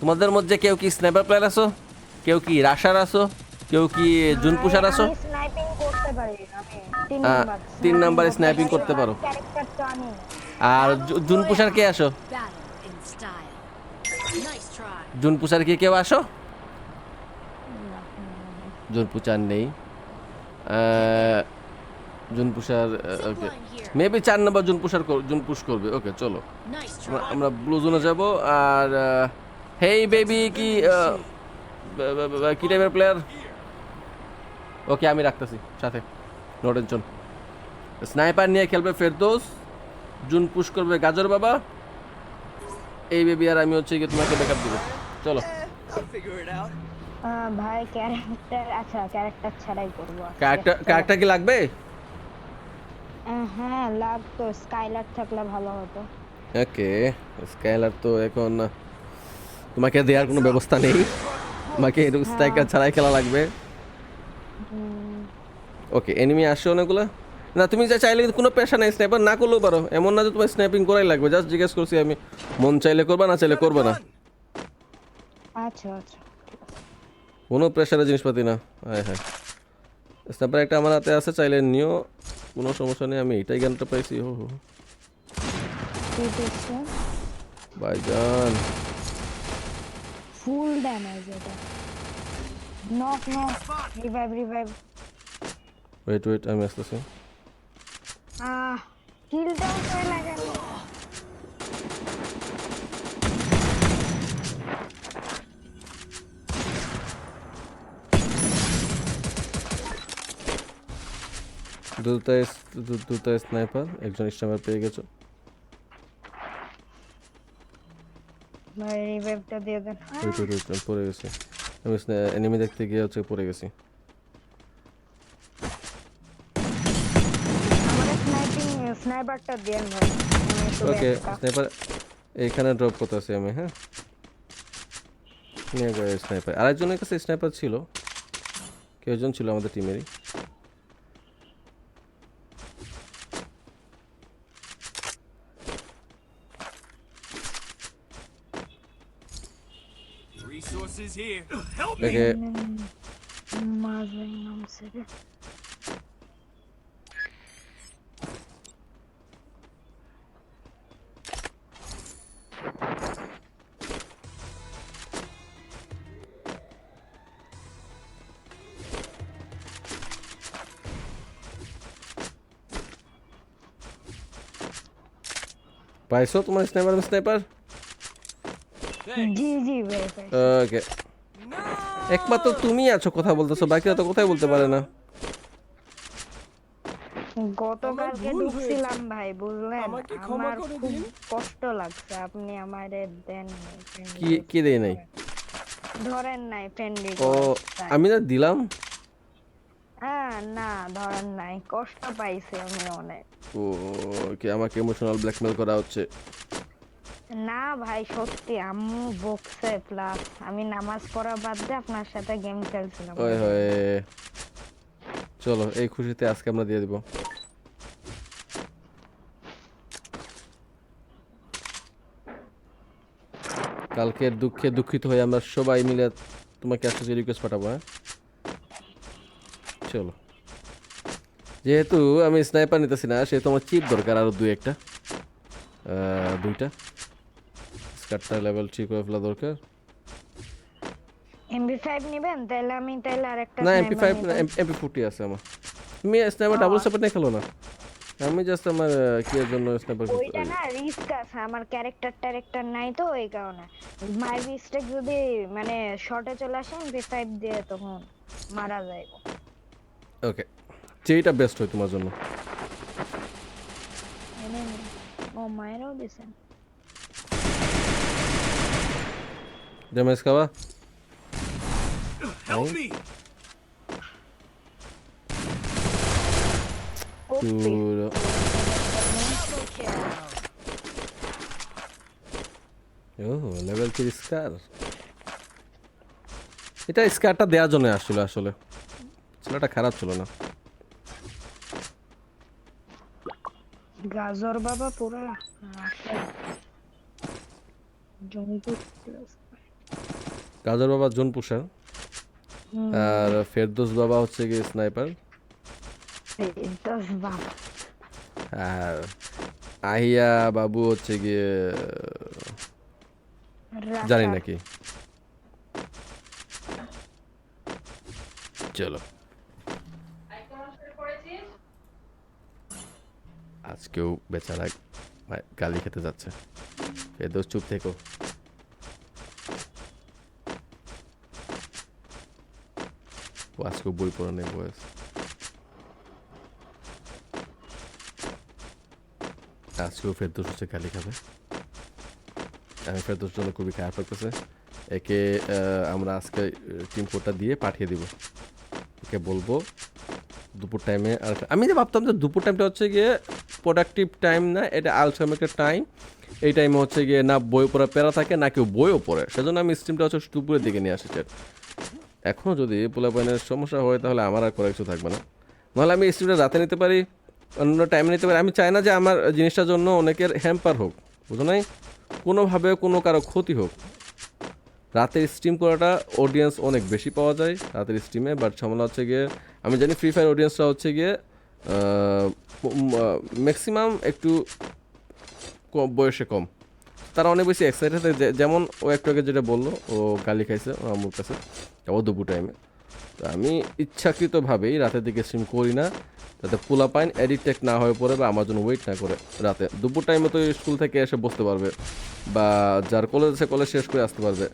তোমাদের মধ্যে কেউ কি স্নাইপার প্লেয়ার আছো? কেউ কি রাশার আছো? কেউ কি জুন পুষার আছো? আমি স্নাইপিং করতে পারি আমি তিন নাম্বার sniping করতে পারো। ক্যারেক্টার তো আমি। আর জু- জুন পুষার কে আসো Battle in style. Nice try. Zone pusher কি কেউ আসো জুন পুষার নেই। আহ, জুন পুষার ওকে মেবি চার নম্বর জুন পুষার জুন পুশ করবে। ওকে চলো. আমরা ব্লু জোনে যাব আর হেই বেবি কি কি টাইপের প্লেয়ার ওকে আমি রাখতেছি সাথে নো টেনশন স্নাইপার নিয়ে খেলবে ফেরদৌস জুন পুশ করবে গাজর বাবা এই বেবি আর আমি হচ্ছে গিয়ে তোমাকে ব্যাকআপ দিব। চলো। ভাই ক্যারেক্টার আচ্ছা ক্যারেক্টার ছাড়াই করব। ক্যারেক্টার ক্যারেক্টার কি লাগবে? হ্যাঁ লাগতো স্কাইলার থাকলে ভালো হতো। ওকে স্কাইলার তো এখন তোমাকে দেওয়ার কোনো ব্যবস্থা নেই। তোমাকে এরকম স্ট্রাইকার ছাড়াই খেলা লাগবে। ওকে এনিমি আসছে অনেকগুলো। না তুমি যা চাইলে কিন্তু কোনো পেশা নেই স্ন্যাপার না করলেও পারো। এমন না যে তোমার স্ন্যাপিং করাই লাগবে। জাস্ট জিজ্ঞেস করছি আমি মন চাইলে করবা না চাইলে করবে না? আচ্ছা আচ্ছা কোনো প্রেশারের জিনিসপাতি না। হ্যাঁ হ্যাঁ। স্ন্যাপার একটা আমার হাতে আছে চাইলে নিও। কোনো সমস্যা নেই আমি এটাই জ্ঞানটা পাইছি হো হো কি দিচ্ছে ভাইজান ফুল ড্যামেজ এটা knock knock revive revive wait wait আমি আসতেছি আহ কিলটাও করে না কেন দুটাই দু- দুটাই স্নাইপার একজন স্নাইপার পেয়ে গেছো ভাই রিভাইভটা দিয়ে দেন। ওয়েট ওয়েট ওয়েট পড়ে গেছি। আমি এনিমি দেখতে গিয়ে হচ্ছে পড়ে গেছি। স্নাইপারটা দেন ভাই। ওকে স্নাইপার এইখানে ড্রপ করতেছি আমি হ্যাঁ? নিয়ে গেছে স্নাইপার আরেকজনের কাছে স্নাইপার ছিল। কেউজন ছিল আমাদের টিমেরই Resources here. Help me. ওকে মাঝে নামছে রে। পাইছো তোমার স্নাইপার স্নাইপার জি জি ওকে একমাত্র তুমি আছো কথা বলতেছো বাকিরা তো কোথায় বলতে পারে না গতকালকে ঢুকছিলাম ভাই বুঝলেন? আমাকে আমার খুব কষ্ট লাগছে আপনি আমারে দেন কি কি দেই নাই? ধরেন নাই ফ্রেন্ডলি ও আমি না দিলাম? হ্যাঁ না ধরেন নাই কষ্ট পাইছি আমি অনেক। ও কি আমাকে ইমোশনাল ব্ল্যাকমেল করা হচ্ছে। না ভাই, সত্যি, আম্মু বকছে প্লাস আমি নামাজ পড়া বাদ দিয়ে আপনার সাথে গেম খেলছিলাম। ওই হয় চলো, এই খুশিতে আজকে আমরা দিয়ে দিব। কালকের দুঃখে দুঃখিত হয়ে আমরা সবাই মিলে তোমাকে একটা রিকোয়েস্ট পাঠাবো হ্যাঁ? চলো। যেহেতু আমি স্নাইপার নিতেছি না, সেহেতু আমার চিপ দরকার আরও দুই একটা দুইটা। স্কার্টটা লেভেল ঠিক হয়ে ফেলা দরকার। এমবি ফাইভ নিবেন? তাহলে আমি তাহলে আরেকটা না এমপি ফাইভ sniper নিতাম। এমপি ফোর্টি আছে আমার। তুমি স্নাইপার ডাবল স্নাইপার নিয়ে খেলো না? আমি জাস্ট আমার কি এর জন্য স্নাইপার ওইটা না রিস্ক আছে। আমার ক্যারেক্টার ট্যারেক্টার নাই তো এই কারণে। মাই মিস্টেক যদি মানে শর্টে চলে আসে এমবি ফাইভ দিয়ে তখন মারা যায় ওকে যেটা বেস্ট হয় তোমার জন্য। ও মায়েরও দিছেন ড্যামেজ খাওয়া Help me. পুরো ও লেভেল থ্রি স্কার এটা স্কারটা দেওয়ার জন্য আসছিল আসলে। ছেলেটা খারাপ ছিল না। গাজর বাবা পুরা। জঙ্গি গাজর বাবা জোন পুষার আর ফেরদোস বাবা হচ্ছে গিয়ে স্নাইপার। আর আহিয়া বাবু হচ্ছে গিয়ে জানি নাকি চলো। আজকেও বেচারা গালি খেতে যাচ্ছে। ফেরদোস চুপ থেকো। ও আজকেও বই পড়া নেই বয়স আজকেও ফেরদোস হচ্ছে গালি খাবে আমি ফেরদোস জন্য খুবই খারাপ লাগতেছে একে আমরা আজকে টিম কোডটা দিয়ে পাঠিয়ে দিব একে বলব দুপুর টাইমে আর আমি যে ভাবতাম যে দুপুর টাইমটা হচ্ছে গিয়ে প্রোডাক্টিভ টাইম না এটা আলসাম টাইম এই টাইমে হচ্ছে গিয়ে না বই পড়া প্যারা থাকে না কেউ বইও পড়ে সেজন্য আমি স্ট্রিমটা হচ্ছে দুপুরের দিকে নিয়ে আসি। এখনও যদি পোলা পোলাপাইনের সমস্যা হয়, তাহলে আমার আর করার কিছু থাকবে না। নাহলে আমি স্ট্রিমটা রাতে নিতে পারি, অন্য টাইমে নিতে পারি। আমি চাই না যে আমার জিনিসটার জন্য অনেকের হ্যাম্পার হোক, বুঝো নাই? কোনোভাবে কোনো কারও ক্ষতি হোক। রাতের স্ট্রিম করাটা অডিয়েন্স অনেক বেশি পাওয়া যায়, রাতের স্ট্রিমে বাট ঝামেলা হচ্ছে গিয়ে, আমি জানি ফ্রি ফায়ার অডিয়েন্সটা হচ্ছে গিয়ে ম্যাক্সিমাম একটু বয়সে কম। তারা অনেক বেশি এক্সাইটেড যেমন ও একটু আগে যেটা বলল, ও গালি খাইছে আমার কাছে। ও দুপুর টাইমে তো আমি ইচ্ছাকৃতভাবেই রাতের দিকে স্ট্রিম করি না। যাতে পোলা পাইন এডিক্টেড না হয়ে পড়ে বা আমার জন্য ওয়েট না করে রাতে। দুপুর টাইমে তো স্কুল থেকে এসে বসতে পারবে বা যার কলেজ আছে কলেজ শেষ করে আসতে পারবে।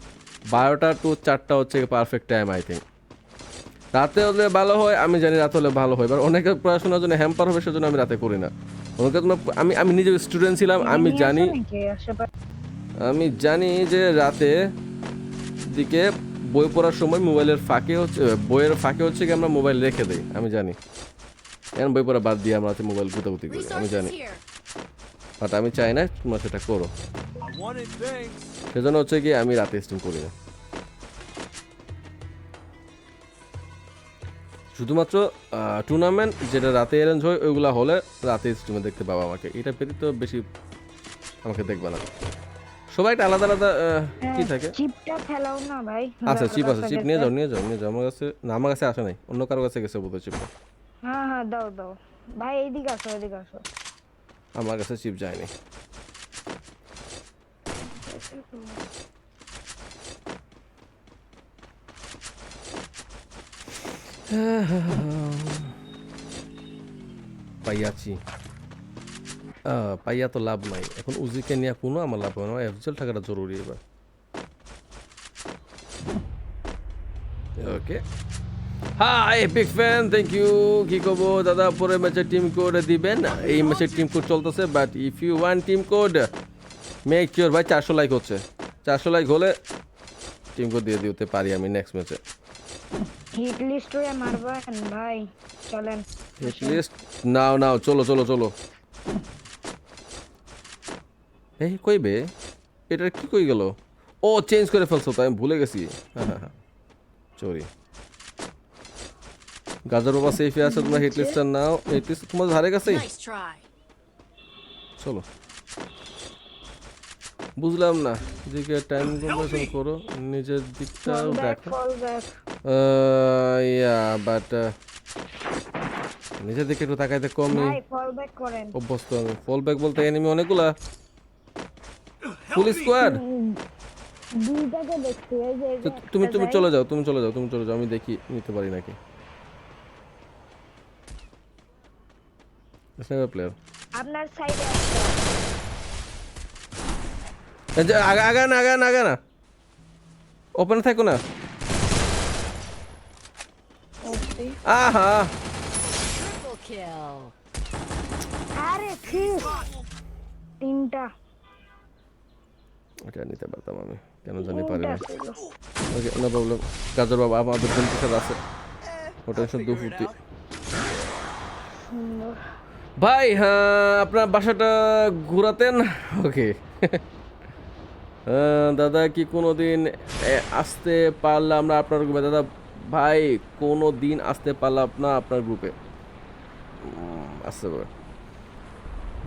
বারোটা টু চারটা হচ্ছে পারফেক্ট টাইম আই থিঙ্ক রাতে হলে ভালো হয় আমি জানি রাতে হলে ভালো হয়। এবার অনেকে পড়াশোনার জন্য হ্যাম্পার হবে সেজন্য আমি রাতে করি না। অনেকে তোমার আমি আমি নিজে স্টুডেন্ট ছিলাম আমি জানি? আমি জানি যে রাতে দিকে বই পড়ার সময় মোবাইলের ফাঁকে হচ্ছে বইয়ের ফাঁকে হচ্ছে কি আমরা মোবাইল রেখে দিই আমি জানি। এখন বই পড়া বাদ দিয়ে আমরা হচ্ছে মোবাইল গুতাগুতি করি আমি জানি। বাট আমি চাই না তোমরা সেটা করো. সেজন্য হচ্ছে কি আমি রাতে স্ট্রিম করি না। শুধুমাত্র টুর্নামেন্ট যেটা রাতে অ্যারেঞ্জ হয় ওইগুলো হলে রাতে স্ট্রিমে দেখতে পাবো আমাকে। এটা ব্যতীত বেশি আমাকে দেখবে না। সবাই একটা আলাদা আলাদা কি থাকে? চিপটা ফেলাও না ভাই। আচ্ছা চিপ আছে চিপ নিয়ে যাও নিয়ে যাও নিয়ে যাও। আমার কাছে না আমার কাছে আসে নাই। অন্য কারও কাছে গেছে বোধহয় চিপটা হ্যাঁ হ্যাঁ দাও দাও। ভাই এইদিকে আসো এইদিকে আসো। আমার কাছে চিপ যায়নি। পাইয়াছি পাইয়া তো লাভ নাই। এখন উজিকে নিয়ে কোনো আমার লাভ হবে না। এফজেল থাকাটা জরুরি এবার। Okay hi big fan thank you কি কব দাদা পরে ম্যাচে টিম কোড দিবেন? এই ম্যাচের টিম কোড চলতেছে but if you one team code make sure ভাই চারশো লাইক হচ্ছে। চারশো লাইক হলে টিম কোড দিয়ে দিতে পারি আমি নেক্সট ম্যাচে হিট লিস্ট হয়ে মারবেন ভাই। চলেন লিস্ট নাও নাও চলো চলো চলো। এই কইবে এটা কি কই গেল? ও চেঞ্জ করে ফেলছো তো আমি ভুলে গেছি। হ্যাঁ হ্যাঁ হ্যাঁ চরি গাজর বাবা সেফে আছে তোমরা হিট লিস্টটা নাও হিট লিস্ট তোমার ধারে কাছেই চলো। বুঝলাম না। দিকে টাইম কম্পারেশন করো নিজের দিকটাও ফল দেখো। ইয়া বাট নিজের দিকে একটু তাকাইতে কমই ভাই ফল ব্যাক করেন। অভ্যস্ত। আমি ফল ব্যাক বলতে এনিমি অনেকগুলা। ফুল স্কোয়াড দুইটাকে দেখছি এই যে তুমি তুমি চলে যাও তুমি চলে যাও তুমি চলে যাও আমি দেখি নিতে পারি নাকি? স্নাইপার প্লেয়ার আপনার সাইডে আগা আগা না আগা না আগা না। ওপেন থাকো না। আহা. আরে তিনটা। এটা নিতে পারতাম আমি। কেন জানি পারি না ওকে নো প্রবলেম গাজর বাবা আমাদের জন্য সাথে আছে। ওটা দু ফুটি। ভাই হ্যাঁ আপনার বাসাটা ঘোরাতেন? ওকে। দাদা কি কোনো দিন আসতে পারলাম না আপনার গ্রুপে? দাদা ভাই কোনো দিন আসতে পারলাম না আপনার গ্রুপে। আসতে পারে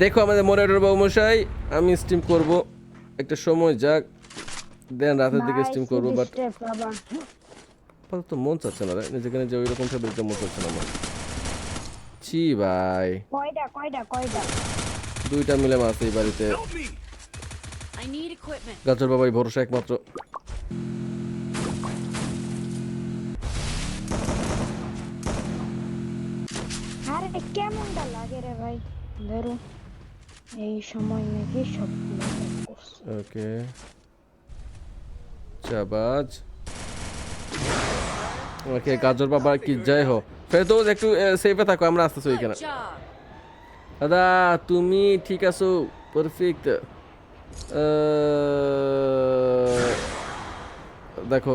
দেখো আমাদের মোরেটর বাবু মশাই আমি স্ট্রিম করব। একটা সময় যাক দেন রাতের দিকে স্টিম করব বাট আপাতত মন চাচ্ছে না রে নিজেকে নিজে ওই রকম ভাবে দিতে মন চাচ্ছে না আমার। ছি ভাই। কয়টা কয়টা কয়টা? দুইটা মিলে মারছে এই বাড়িতে. গাজর বাবাই ভরসা একমাত্র। আরে কেমনটা লাগে রে ভাই? ধরো এই সময় নাকি সব ওকে চাবাজ ওকে গাজর বাবা কি যাই হোক ফেরদৌস একটু সেফে থাকো আমরা আসতেছি ওইখানে। দাদা তুমি ঠিক আছো? পারফেক্ট দেখো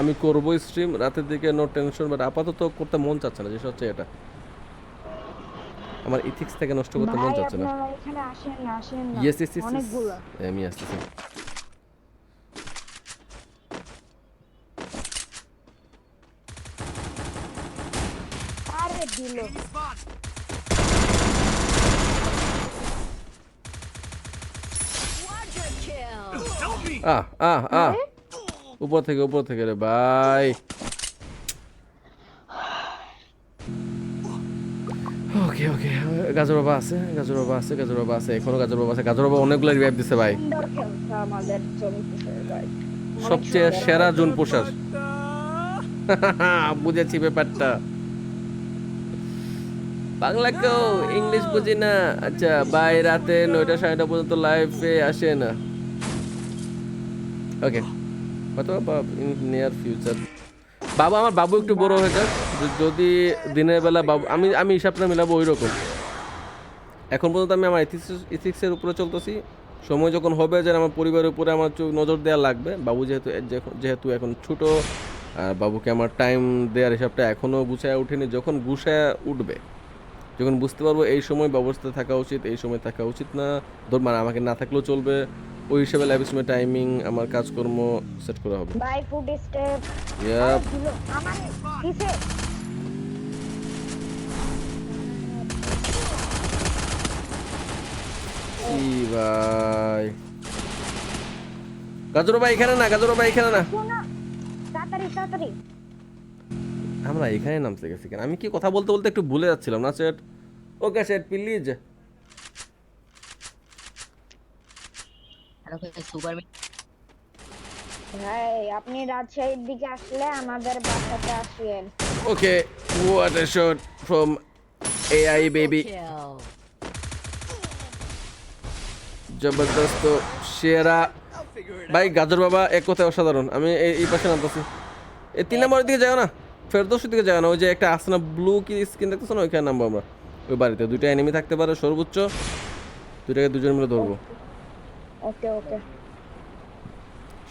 আমি করব স্ট্রিম রাতের দিকে নো টেনশন বাট আপাতত করতে মন চাচ্ছে না যে হচ্ছে এটা। আমার ইথিক্স থেকে নষ্ট করতে মন চাচ্ছে না। আপনারা এখানে আসেন না আসেন না ইয়েস ইয়েস ইয়েস আমি আসতেছি। আরে দিল! আহ আহ আহ। উপর থেকে উপর থেকে রে ভাই। গাজর বাবা আছে, গাজর বাবা আছে, গাজর বাবা আছে, এখনও গাজর বাবা আছে। গাজর বাবা অনেকগুলো রিভাইভ দিছে ভাই। সবচেয়ে সেরা জুন পোশাক বুঝেছি ব্যাপারটা। বাংলা কেউ ইংলিশ বুঝি না। আচ্ছা বাই রাতে নয়টা সাড়ে পর্যন্ত লাইভে আসে না। ওকে হয়তো বা ইন নিয়ার ফিউচার বাবা, আমার বাবু একটু বড় হয়ে যাক। যদি দিনের বেলা বাবু আমি আমি হিসাবটা মিলাবো ওই রকম এখন পর্যন্ত আমি আমার ইথিক্স ইথিক্সের উপরে চলতেছি। সময় যখন হবে যে আমার পরিবারের উপরে আমার চোখ নজর দেওয়া লাগবে। বাবু যেহেতু যেহেতু এখন ছোট আর বাবুকে আমার টাইম দেওয়ার হিসাবটা এখনও গুছায় ওঠেনি। যখন গুছায় উঠবে যখন বুঝতে পারব এই সময় ব্যবস্থা থাকা উচিত এই সময় থাকা উচিত না ধর মানে আমাকে না থাকলেও চলবে ওই হিসাবে লাইফ স্ট্রিমের টাইমিং আমার কাজকর্ম সেট করা হবে। বাই ফুড স্টেপ দিল আমার কিসে কি ভাই। গাজর ভাই এখানে না গাজর ভাই এখানে না। তাড়াতাড়ি তাড়াতাড়ি। আমরা এখানে নামতে গেছি কেন? আমি কি কথা বলতে বলতে একটু ভুলে যাচ্ছিলাম না set? Okay set please hello ভাই আপনি রাজশাহীর দিকে আসলে আমাদের বাসাতে আসবেন। Okay what a shot from AI baby. জবরদস্ত সেরা। ভাই গাজর বাবা এক কথায় অসাধারণ। আমি এই পাশে নামতেছি। এই তিন নম্বরের দিকে যাও না। ফেরদোসের দিকে যাও না। ওই যে একটা আসনা ব্লু কি স্কিন দেখতেছো না? ওইখানে নামবো আমরা। ওই বাড়িতে। দুইটা এনিমি থাকতে পারে সর্বোচ্চ। দুইটাকে দুজন মিলে ধরবো। ওকে ওকে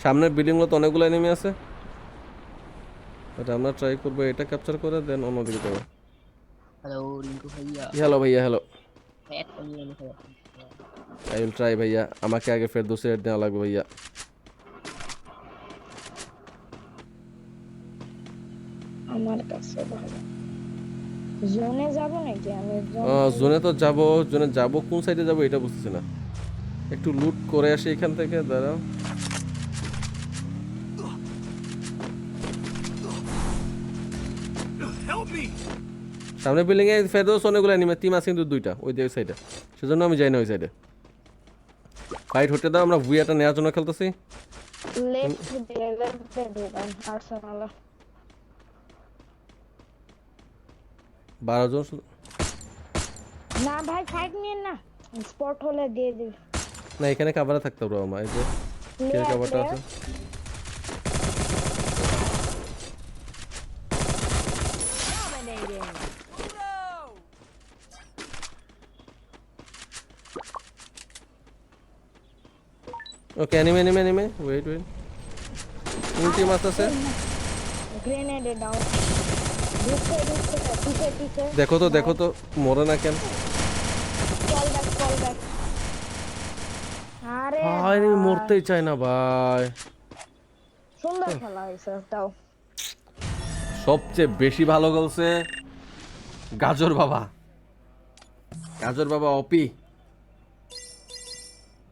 সামনের বিল্ডিংগুলো তো অনেকগুলো এনিমি আছে। বাট আমরা ট্রাই করব এটা ক্যাপচার করে দেন অন্যদিকে যাব। হ্যালো রিঙ্কু ভাইয়া। হ্যালো ভাইয়া হ্যালো আই উইল ট্রাই ভাইয়া। আমাকে আগে ফেরদোসের হেড দেওয়া লাগবে ভাইয়া। আমার কাছে ভালো। জোনে যাব নাকি? আমি জোন জোনে তো যাব জোনে যাব কোন সাইডে যাব এটা বুঝতেছি না। একটু লুট করে আসি এখান থেকে দাঁড়াও। Help me! সামনে বিল্ডিং এ ফেরদৌস অনেকগুলো অ্যানিমে টিম আছে কিন্তু দুইটা ওই দিকে সাইডে সেজন্য আমি যাই না ওই সাইডে ফাইট হতে দাও আমরা ভুইয়াটা নেওয়ার জন্য খেলতেছি। লেফট আর্সেনাল জন শুধু- না ভাই ফাইট নিয়ে না। স্পট হলে দিয়ে দিবি। না এখানে কাভারে থাকতে ব্রো আমার এই যে কাভারটা আছে। Okay anime anime anime wait wait কোন টিম আসতেছে গ্রেনেডে ডাউন দেখো তো দেখো তো মরে না কেন কল ব্যাক কল ব্যাক আরে মরতেই চাই না ভাই সুন্দর খেলা হয়েছে তাও সবচেয়ে বেশি ভালো গলছে গাজর বাবা গাজর বাবা অপি